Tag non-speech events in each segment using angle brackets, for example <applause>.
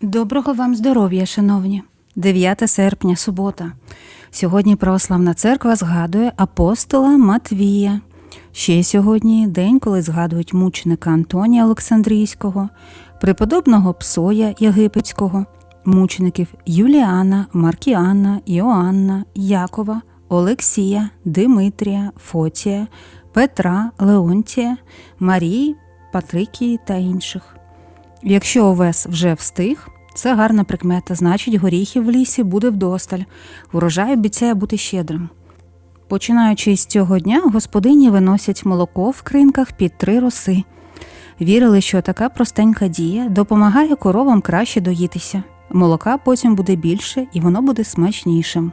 Доброго вам здоров'я, шановні. 9 серпня, субота. Сьогодні православна церква згадує апостола Матвія. Ще сьогодні день, коли згадують мученика Антонія Олександрійського, преподобного Псоя Єгипетського, мучеників Юліана, Маркіана, Іоанна, Якова, Олексія, Димитрія, Фотія, Петра, Леонтія, Марії, Патрикії та інших. Якщо овес вже встиг, це гарна прикмета, значить горіхів в лісі буде вдосталь, урожай обіцяє бути щедрим. Починаючи з цього дня, господині виносять молоко в кринках під три роси. Вірили, що така простенька дія допомагає коровам краще доїтися. Молока потім буде більше і воно буде смачнішим.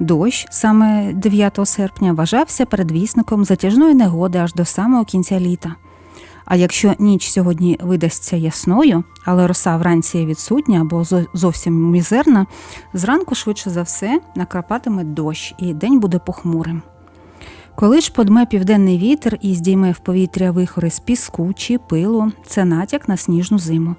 Дощ саме 9 серпня вважався передвісником затяжної негоди аж до самого кінця літа. А якщо ніч сьогодні видасться ясною, але роса вранці відсутня або зовсім мізерна, зранку швидше за все накрапатиме дощ, і день буде похмурим. Коли ж подме південний вітер і здійме в повітря вихори з піску чи пилу, це натяк на сніжну зиму.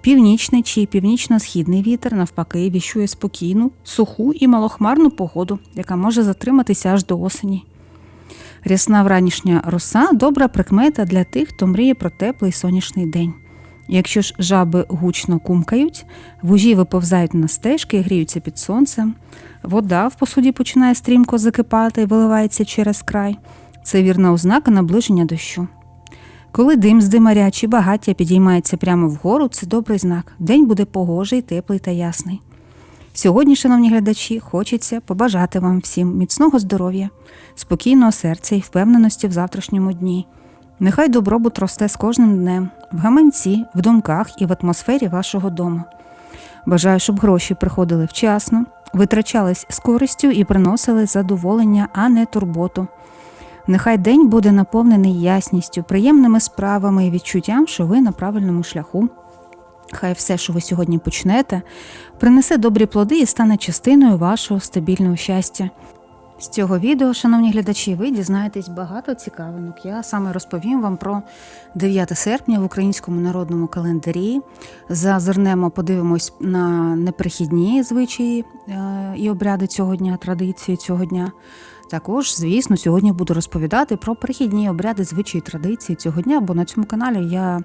Північний чи північно-східний вітер навпаки віщує спокійну, суху і малохмарну погоду, яка може затриматися аж до осені. Рясна вранішня роса добра прикмета для тих, хто мріє про теплий сонячний день. Якщо ж жаби гучно кумкають, вужі виповзають на стежки гріються під сонцем, вода в посуді починає стрімко закипати і виливається через край. Це вірна ознака наближення дощу. Коли дим з димаря чи багаття підіймається прямо вгору, це добрий знак. День буде погожий, теплий та ясний. Сьогодні, шановні глядачі, хочеться побажати вам всім міцного здоров'я, спокійного серця і впевненості в завтрашньому дні. Нехай добробут росте з кожним днем, в гаманці, в думках і в атмосфері вашого дому. Бажаю, щоб гроші приходили вчасно, витрачались з користю і приносили задоволення, а не турботу. Нехай день буде наповнений ясністю, приємними справами і відчуттям, що ви на правильному шляху. Хай все, що ви сьогодні почнете, принесе добрі плоди і стане частиною вашого стабільного щастя. З цього відео, шановні глядачі, ви дізнаєтесь багато цікавинок. Я саме розповім вам про 9 серпня в українському народному календарі. Зазирнемо, подивимось на неприхідні звичаї е, і обряди цього дня, традиції цього дня. Також, звісно, сьогодні буду розповідати про перехідні обряди, звичаї традиції цього дня, бо на цьому каналі я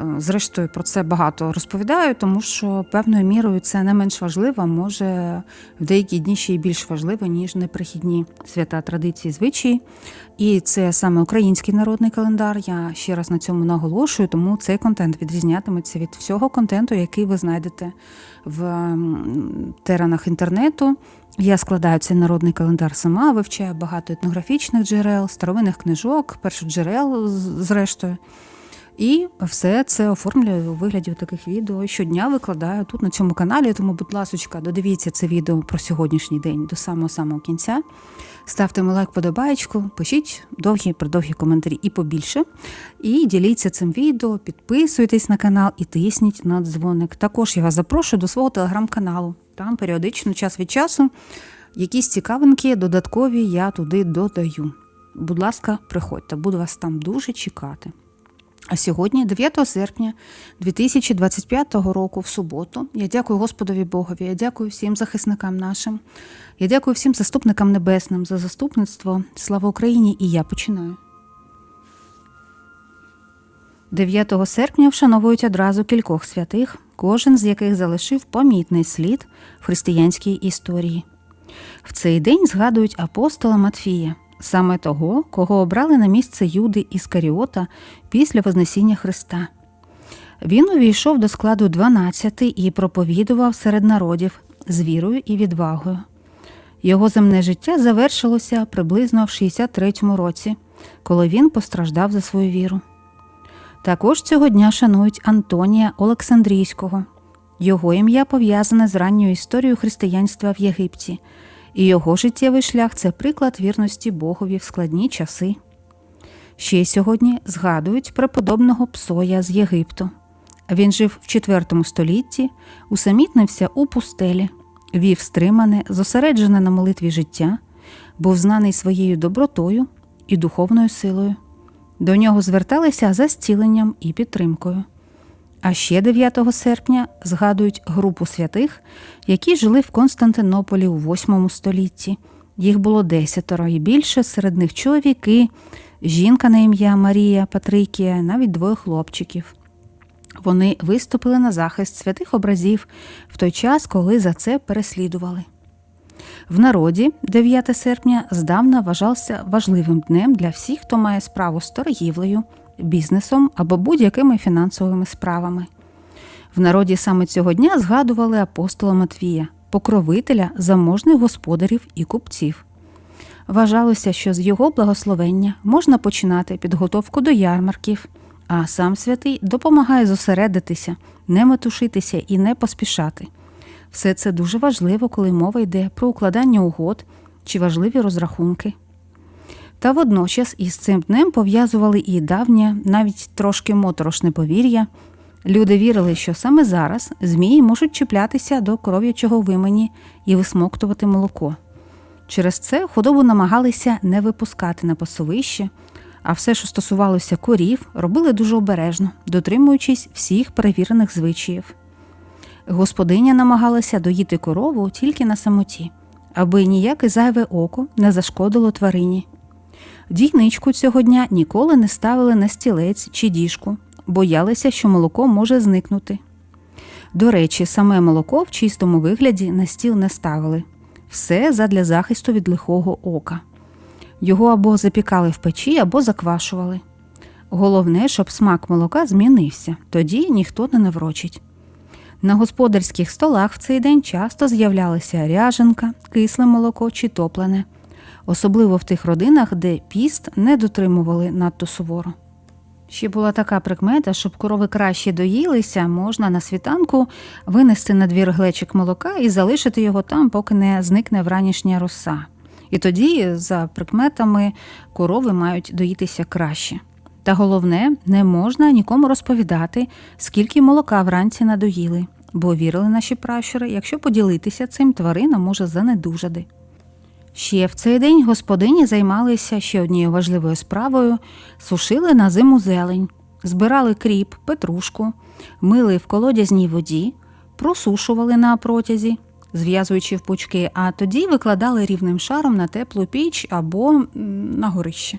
е, зрештою про це багато розповідаю, тому що певною мірою це не менш важливо, може в деякі дні ще й більш важливо, ніж неприхідні свята традиції, звичаї. І це саме український народний календар. Я ще раз на цьому наголошую, тому цей контент відрізнятиметься від всього контенту, який ви знайдете в м, теранах інтернету. Я складаю цей народний календар сама, вивчаю багато етнографічних джерел, старовинних книжок, першоджерел, зрештою. І все це оформлюю у вигляді таких відео. Щодня викладаю тут на цьому каналі. Тому, будь ласка, додивіться це відео про сьогоднішній день до самого самого кінця. Ставте ми лайк, подобаєчку, пишіть довгі продовгі коментарі і побільше. І діліться цим відео, підписуйтесь на канал і тисніть на дзвоник. Також я вас запрошую до свого телеграм-каналу. Там періодично, час від часу, якісь цікавинки додаткові я туди додаю. Будь ласка, приходьте, буду вас там дуже чекати. А сьогодні, 9 серпня 2025 року, в суботу, я дякую Господові Богові, я дякую всім захисникам нашим, я дякую всім заступникам небесним за заступництво. Слава Україні! І я починаю. 9 серпня вшановують одразу кількох святих, кожен з яких залишив помітний слід в християнській історії. В цей день згадують апостола Матфія, саме того, кого обрали на місце Юди Іскаріота після Вознесіння Христа. Він увійшов до складу 12 і проповідував серед народів з вірою і відвагою. Його земне життя завершилося приблизно в 63-му році, коли він постраждав за свою віру. Також цього дня шанують Антонія Олександрійського. Його ім'я пов'язане з ранньою історією християнства в Єгипті, і його життєвий шлях це приклад вірності Богові в складні часи. Ще сьогодні згадують преподобного Псоя з Єгипту. Він жив в IV столітті, усамітнився у пустелі, вів стримане, зосереджене на молитві життя, був знаний своєю добротою і духовною силою. До нього зверталися за зціленням і підтримкою. А ще 9 серпня згадують групу святих, які жили в Константинополі у 8 столітті. Їх було десятеро і більше, серед них чоловіки, жінка на ім'я Марія Патрикія, навіть двоє хлопчиків. Вони виступили на захист святих образів в той час, коли за це переслідували. В народі 9 серпня здавна вважався важливим днем для всіх, хто має справу з торгівлею, бізнесом або будь-якими фінансовими справами. В народі саме цього дня згадували апостола Матвія, покровителя заможних господарів і купців. Вважалося, що з його благословення можна починати підготовку до ярмарків, а сам святий допомагає зосередитися, не метушитися і не поспішати. Все це дуже важливо, коли мова йде про укладання угод чи важливі розрахунки. Та водночас із цим днем пов'язували і давнє, навіть трошки моторошне повір'я. Люди вірили, що саме зараз змії можуть чіплятися до коров'ячого вимені і висмоктувати молоко. Через це худобу намагалися не випускати на пасовище, а все, що стосувалося корів, робили дуже обережно, дотримуючись всіх перевірених звичаїв. Господиня намагалася доїти корову тільки на самоті, аби ніяке зайве око не зашкодило тварині. Дійничку цього дня ніколи не ставили на стілець чи діжку, боялися, що молоко може зникнути. До речі, саме молоко в чистому вигляді на стіл не ставили все задля захисту від лихого ока. Його або запікали в печі, або заквашували. Головне, щоб смак молока змінився, тоді ніхто не наврочить. На господарських столах в цей день часто з'являлися ряженка, кисле молоко чи топлене, особливо в тих родинах, де піст не дотримували надто суворо. Ще була така прикмета, щоб корови краще доїлися, можна на світанку винести на двір глечик молока і залишити його там, поки не зникне вранішня роса. І тоді, за прикметами, корови мають доїтися краще. Та головне, не можна нікому розповідати, скільки молока вранці надоїли, бо вірили наші пращури, якщо поділитися цим, тварина може занедужати. Ще в цей день господині займалися ще однією важливою справою сушили на зиму зелень, збирали кріп, петрушку, мили в колодязній воді, просушували на протязі, зв'язуючи в пучки, а тоді викладали рівним шаром на теплу піч або на горище.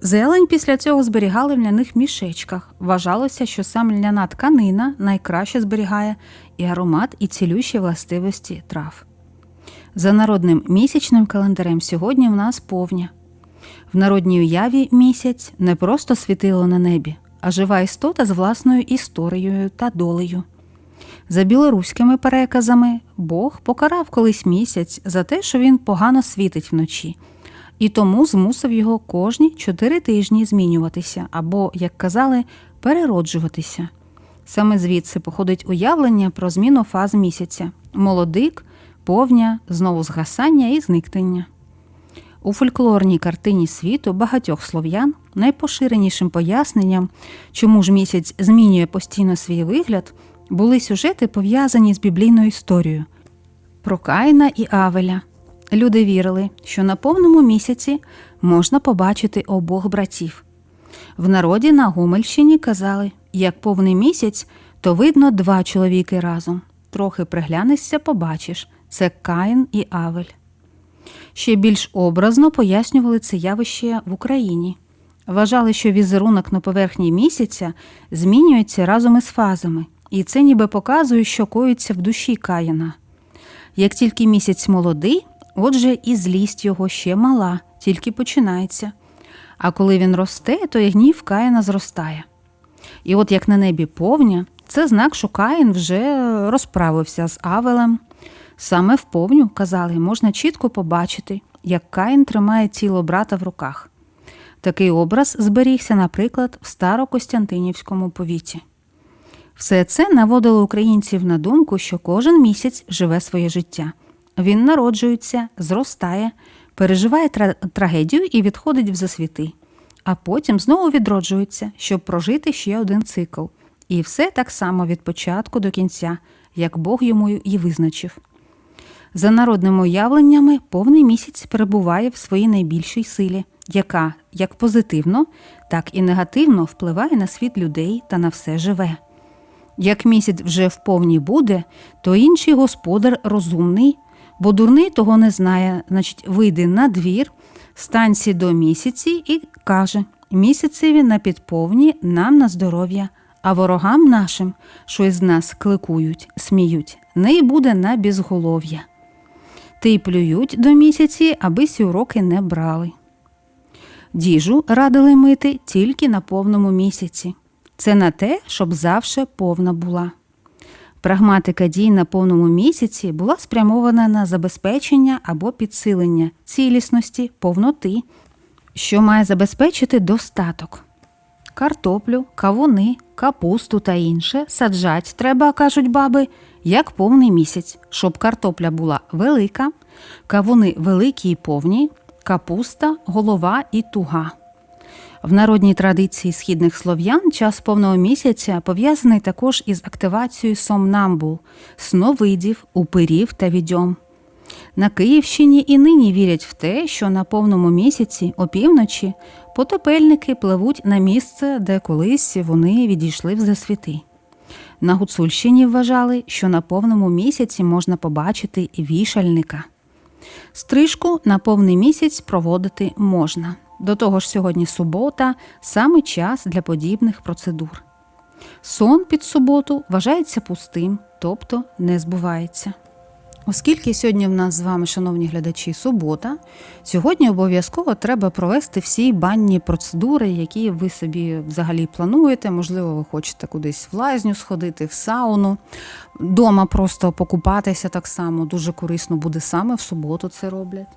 Зелень після цього зберігали в ляних мішечках. Вважалося, що саме ляна тканина найкраще зберігає і аромат, і цілющі властивості трав. За народним місячним календарем сьогодні в нас повня. В народній уяві місяць не просто світило на небі, а жива істота з власною історією та долею. За білоруськими переказами Бог покарав колись місяць за те, що він погано світить вночі, і тому змусив його кожні чотири тижні змінюватися або, як казали, перероджуватися. Саме звідси походить уявлення про зміну фаз місяця молодик, повня, знову згасання і зникнення. У фольклорній картині світу багатьох слов'ян найпоширенішим поясненням, чому ж місяць змінює постійно свій вигляд, були сюжети, пов'язані з біблійною історією про Каїна і Авеля. Люди вірили, що на повному місяці можна побачити обох братів. В народі на Гомельщині казали, як повний місяць, то видно два чоловіки разом. Трохи приглянешся, побачиш це Каїн і Авель. Ще більш образно пояснювали це явище в Україні. Вважали, що візерунок на поверхні місяця змінюється разом із фазами, і це ніби показує, що коїться в душі Каїна. Як тільки місяць молодий, отже, і злість його ще мала, тільки починається. А коли він росте, то і гнів Каїна зростає. І от як на небі повня, це знак, що Каїн вже розправився з Авелем. Саме в повню, казали, можна чітко побачити, як Каїн тримає тіло брата в руках. Такий образ зберігся, наприклад, в Старокостянтинівському повіті. Все це наводило українців на думку, що кожен місяць живе своє життя. Він народжується, зростає, переживає тра- трагедію і відходить в засвіти, а потім знову відроджується, щоб прожити ще один цикл. І все так само від початку до кінця, як Бог йому і визначив. За народними уявленнями, повний місяць перебуває в своїй найбільшій силі, яка як позитивно, так і негативно впливає на світ людей та на все живе. Як місяць вже вповні буде, то інший господар розумний, бо дурний того не знає, значить, вийде на двір, станці до місяці і каже: місяцеві на підповні нам на здоров'я, а ворогам нашим, що із нас кликують, сміють, не й буде на безголов'я. Ти й плюють до місяці, аби сі уроки не брали. Діжу радили мити тільки на повному місяці. Це на те, щоб завше повна була. Прагматика дій на повному місяці була спрямована на забезпечення або підсилення цілісності, повноти, що має забезпечити достаток. Картоплю, кавуни, капусту та інше саджать треба, кажуть баби, як повний місяць, щоб картопля була велика, кавуни великі і повні, капуста, голова і туга. В народній традиції східних слов'ян час повного місяця пов'язаний також із активацією сомнамбул, сновидів, упирів та відьом. На Київщині і нині вірять в те, що на повному місяці, опівночі, потопельники пливуть на місце, де колись вони відійшли в засвіти. На Гуцульщині вважали, що на повному місяці можна побачити вішальника. Стрижку на повний місяць проводити можна. До того ж, сьогодні субота саме час для подібних процедур. Сон під суботу вважається пустим, тобто не збувається. Оскільки сьогодні в нас з вами, шановні глядачі, субота, сьогодні обов'язково треба провести всі банні процедури, які ви собі взагалі плануєте. Можливо, ви хочете кудись в лазню сходити, в сауну, дома просто покупатися так само. Дуже корисно буде саме в суботу це роблять.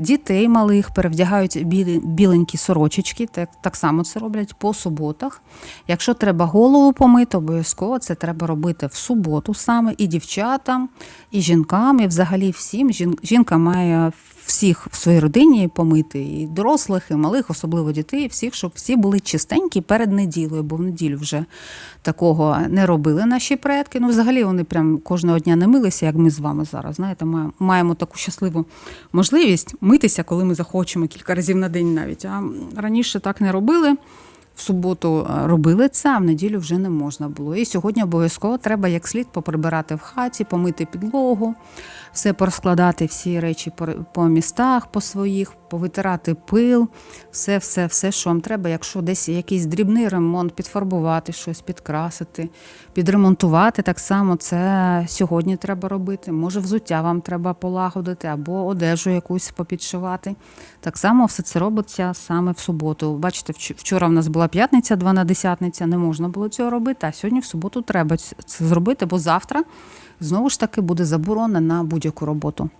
Дітей малих перевдягають білі, біленькі сорочечки, так, так само це роблять по суботах. Якщо треба голову помити, обов'язково це треба робити в суботу саме і дівчатам, і жінкам, і взагалі всім. Жін, жінка має всіх в своїй родині помити, і дорослих, і малих, особливо дітей, всіх, щоб всі були чистенькі перед неділею, бо в неділю вже такого не робили наші предки. Ну, взагалі вони прям кожного дня не милися, як ми з вами зараз. Знаєте, маємо, таку щасливу можливість митися, коли ми захочемо кілька разів на день навіть. А раніше так не робили. В суботу е, робили це, а в неділю вже не можна було. І сьогодні обов'язково треба як слід поприбирати в хаті, помити підлогу, все порозкладати, всі речі по, містах по своїх, повитирати пил, все, все, все, що вам треба. Якщо десь якийсь дрібний ремонт, підфарбувати щось, підкрасити, підремонтувати, так само це сьогодні треба робити. Може, взуття вам треба полагодити або одежу якусь попідшивати. Так само все це робиться саме в суботу. Бачите, вчора в нас була п'ятниця, 12 не можна було цього робити, а сьогодні в суботу треба це зробити, бо завтра знову ж таки буде заборона на будь-яку роботу.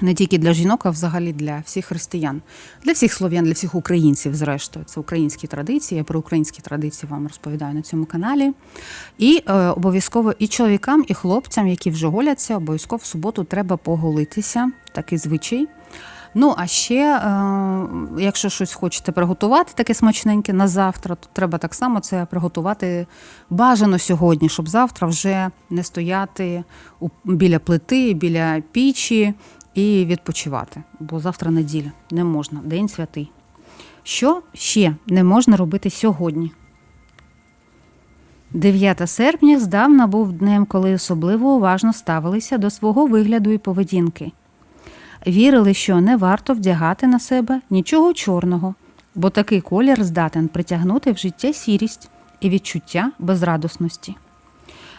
Не тільки для жінок, а взагалі для всіх християн, для всіх слов'ян, для всіх українців, зрештою. Це українські традиції. Я про українські традиції вам розповідаю на цьому каналі. І е, обов'язково і чоловікам, і хлопцям, які вже голяться, обов'язково в суботу треба поголитися, такий звичай. Ну, а ще, е, якщо щось хочете приготувати, таке смачненьке на завтра, то треба так само це приготувати бажано сьогодні, щоб завтра вже не стояти біля плити, біля пічі і відпочивати. Бо завтра неділя не можна, день святий. Що ще не можна робити сьогодні? 9 серпня здавна був днем, коли особливо уважно ставилися до свого вигляду і поведінки. Вірили, що не варто вдягати на себе нічого чорного, бо такий колір здатен притягнути в життя сірість і відчуття безрадосності.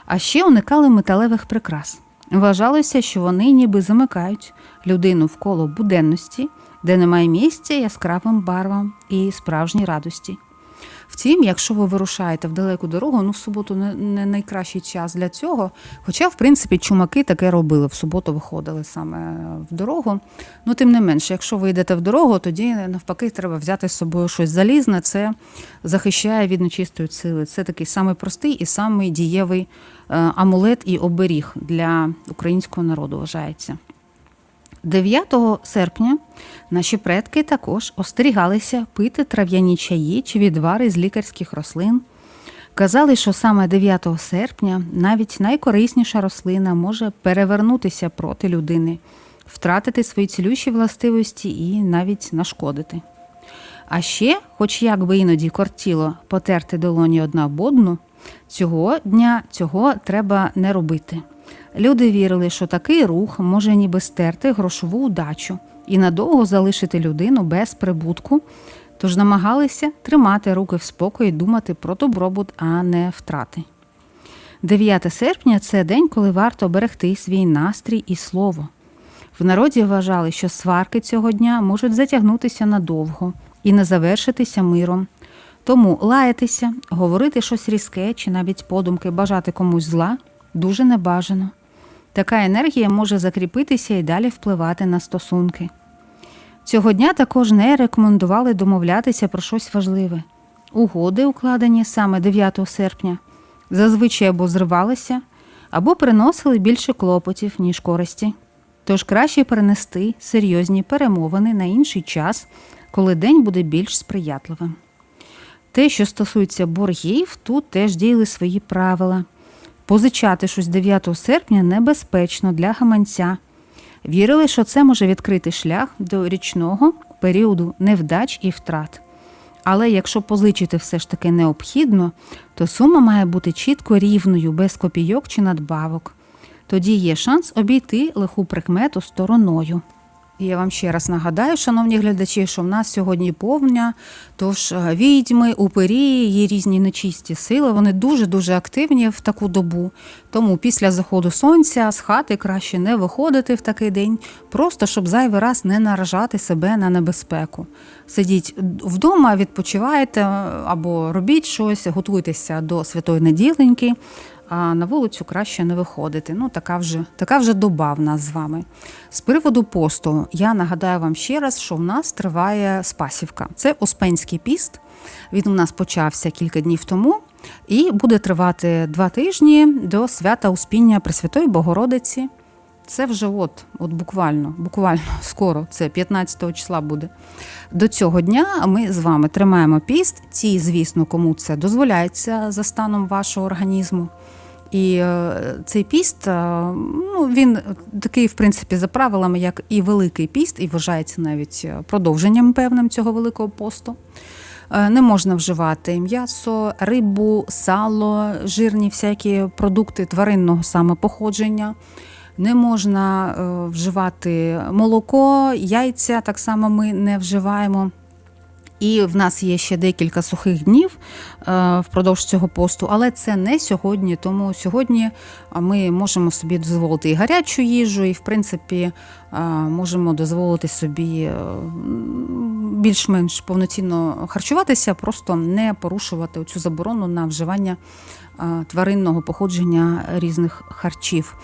А ще уникали металевих прикрас. Вважалося, що вони ніби замикають людину в коло буденності, де немає місця яскравим барвам і справжній радості. Втім, якщо ви вирушаєте в далеку дорогу, ну в суботу не, найкращий час для цього. Хоча, в принципі, чумаки таке робили. В суботу виходили саме в дорогу. Ну, тим не менше, якщо ви йдете в дорогу, тоді навпаки треба взяти з собою щось залізне. Це захищає від нечистої сили. Це такий самий простий і самий дієвий е, амулет і оберіг для українського народу вважається. 9 серпня наші предки також остерігалися пити трав'яні чаї чи відвари з лікарських рослин. Казали, що саме 9 серпня навіть найкорисніша рослина може перевернутися проти людини, втратити свої цілющі властивості і навіть нашкодити. А ще, хоч як би іноді кортіло потерти долоні одна об одну, Цього дня цього треба не робити. Люди вірили, що такий рух може ніби стерти грошову удачу і надовго залишити людину без прибутку, тож намагалися тримати руки в спокої, думати про добробут, а не втрати. 9 серпня це день, коли варто берегти свій настрій і слово. В народі вважали, що сварки цього дня можуть затягнутися надовго і не завершитися миром. Тому лаятися, говорити щось різке чи навіть подумки бажати комусь зла дуже небажано. Така енергія може закріпитися і далі впливати на стосунки. Цього дня також не рекомендували домовлятися про щось важливе. Угоди, укладені саме 9 серпня, зазвичай або зривалися, або приносили більше клопотів, ніж користі. Тож краще перенести серйозні перемовини на інший час, коли день буде більш сприятливим. Те, що стосується боргів, тут теж діяли свої правила. Позичати щось 9 серпня небезпечно для гаманця. Вірили, що це може відкрити шлях до річного періоду невдач і втрат. Але якщо позичити все ж таки необхідно, то сума має бути чітко рівною, без копійок чи надбавок. Тоді є шанс обійти лиху прикмету стороною. Я вам ще раз нагадаю, шановні глядачі, що в нас сьогодні повня, тож е, відьми, упирі, є різні нечисті сили, вони дуже-дуже активні в таку добу. Тому після заходу сонця з хати краще не виходити в такий день, просто щоб зайвий раз не наражати себе на небезпеку. Сидіть вдома, відпочивайте або робіть щось, готуйтеся до святої неділеньки, а на вулицю краще не виходити. Ну, така вже, така вже доба в нас з вами. З приводу посту, я нагадаю вам ще раз, що в нас триває Спасівка. Це Успенський піст. Він у нас почався кілька днів тому і буде тривати два тижні до свята Успіння Пресвятої Богородиці. Це вже от, от буквально, буквально <laughs> скоро, це 15 числа буде. До цього дня ми з вами тримаємо піст. Ті, звісно, кому це дозволяється за станом вашого організму. І е, цей піст, е, ну він такий, в принципі, за правилами, як і Великий піст, і вважається навіть е, продовженням певним цього великого посту. Не можна вживати м'ясо, рибу, сало, жирні всякі продукти тваринного саме походження. Не можна е, вживати молоко, яйця так само ми не вживаємо. І в нас є ще декілька сухих днів е, впродовж цього посту, але це не сьогодні. Тому сьогодні е, ми можемо собі дозволити і гарячу їжу, і в принципі можемо дозволити собі більш-менш повноцінно харчуватися, просто не порушувати цю заборону на вживання тваринного походження різних харчів.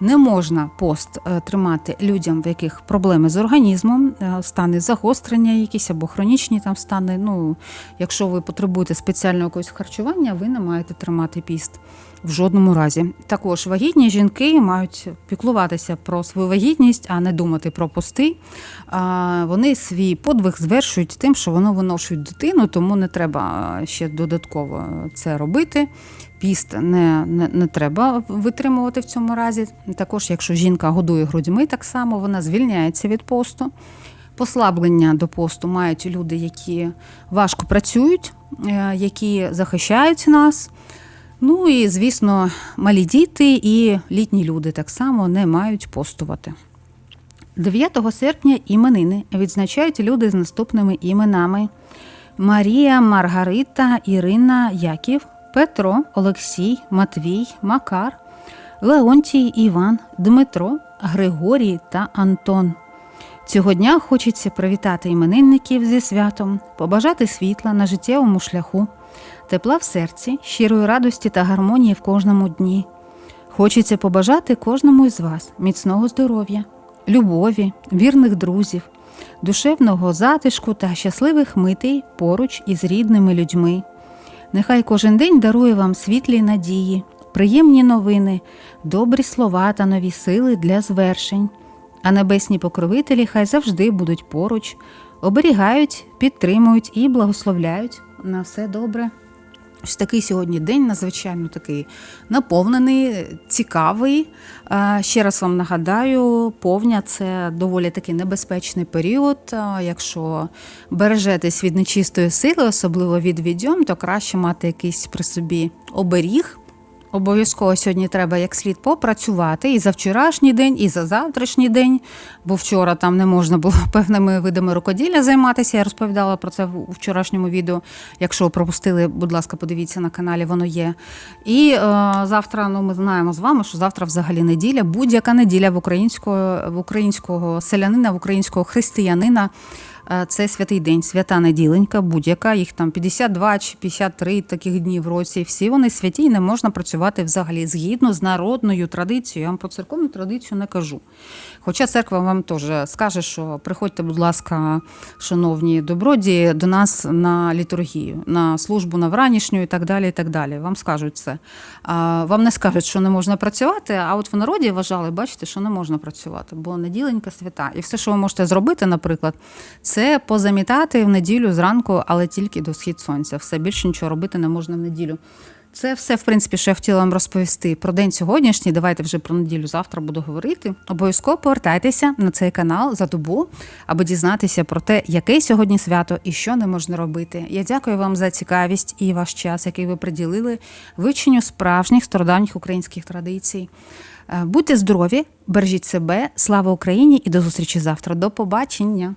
Не можна пост е, тримати людям, в яких проблеми з організмом, е, стани загострення, якісь або хронічні там стани. Ну, якщо ви потребуєте спеціального якогось харчування, ви не маєте тримати піст в жодному разі. Також вагітні жінки мають піклуватися про свою вагітність, а не думати про пости. Вони свій подвиг звершують тим, що вони виношують дитину, тому не треба е, ще додатково це робити. Піст не, не, не треба витримувати в цьому разі. Також, якщо жінка годує грудьми, так само вона звільняється від посту. Послаблення до посту мають люди, які важко працюють, е, які захищають нас. Ну і, звісно, малі діти і літні люди так само не мають постувати. 9 серпня іменини відзначають люди з наступними іменами: Марія, Маргарита, Ірина, Яків, Петро, Олексій, Матвій, Макар, Леонтій, Іван, Дмитро, Григорій та Антон. Цього дня хочеться привітати іменинників зі святом, побажати світла на життєвому шляху, тепла в серці, щирої радості та гармонії в кожному дні. Хочеться побажати кожному із вас міцного здоров'я, любові, вірних друзів, душевного затишку та щасливих митей поруч із рідними людьми. Нехай кожен день дарує вам світлі надії, приємні новини, добрі слова та нові сили для звершень. А небесні покровителі хай завжди будуть поруч, оберігають, підтримують і благословляють на все добре. Ось такий сьогодні день надзвичайно такий наповнений, цікавий. Е, Ще раз вам нагадаю, повня це доволі таки небезпечний період. Е, Якщо бережетесь від нечистої сили, особливо від відьом, то краще мати якийсь при собі оберіг. Обов'язково сьогодні треба як слід попрацювати і за вчорашній день, і за завтрашній день, бо вчора там не можна було <laughs> певними видами рукоділля займатися. Я розповідала про це в вчорашньому відео. Якщо пропустили, будь ласка, подивіться на каналі, воно є. І е, завтра, ну ми знаємо з вами, що завтра взагалі неділя, будь-яка неділя в українського, в українського селянина, в українського християнина. Е, Це святий день, свята неділенька, будь-яка. Їх там 52 чи 53 таких днів в році. Всі вони святі і не можна працювати взагалі згідно з народною традицією. Я вам про церковну традицію не кажу. Хоча церква вам теж скаже, що приходьте, будь ласка, шановні добродії, до нас на літургію, на службу на вранішню і так далі. і так далі. Вам скажуть це. Вам не скажуть, що не можна працювати, а от в народі вважали, бачите, що не можна працювати, бо неділенька свята. І все, що ви можете зробити, наприклад, це позамітати в неділю зранку, але тільки до схід сонця. Все більше нічого робити не можна в неділю. Це все, в принципі, що я хотіла вам розповісти про день сьогоднішній. Давайте вже про неділю завтра буду говорити. Обов'язково повертайтеся на цей канал за добу, аби дізнатися про те, яке сьогодні свято і що не можна робити. Я дякую вам за цікавість і ваш час, який ви приділили вивченню справжніх стародавніх українських традицій. Е, Будьте здорові, бережіть себе, слава Україні і до зустрічі завтра. До побачення!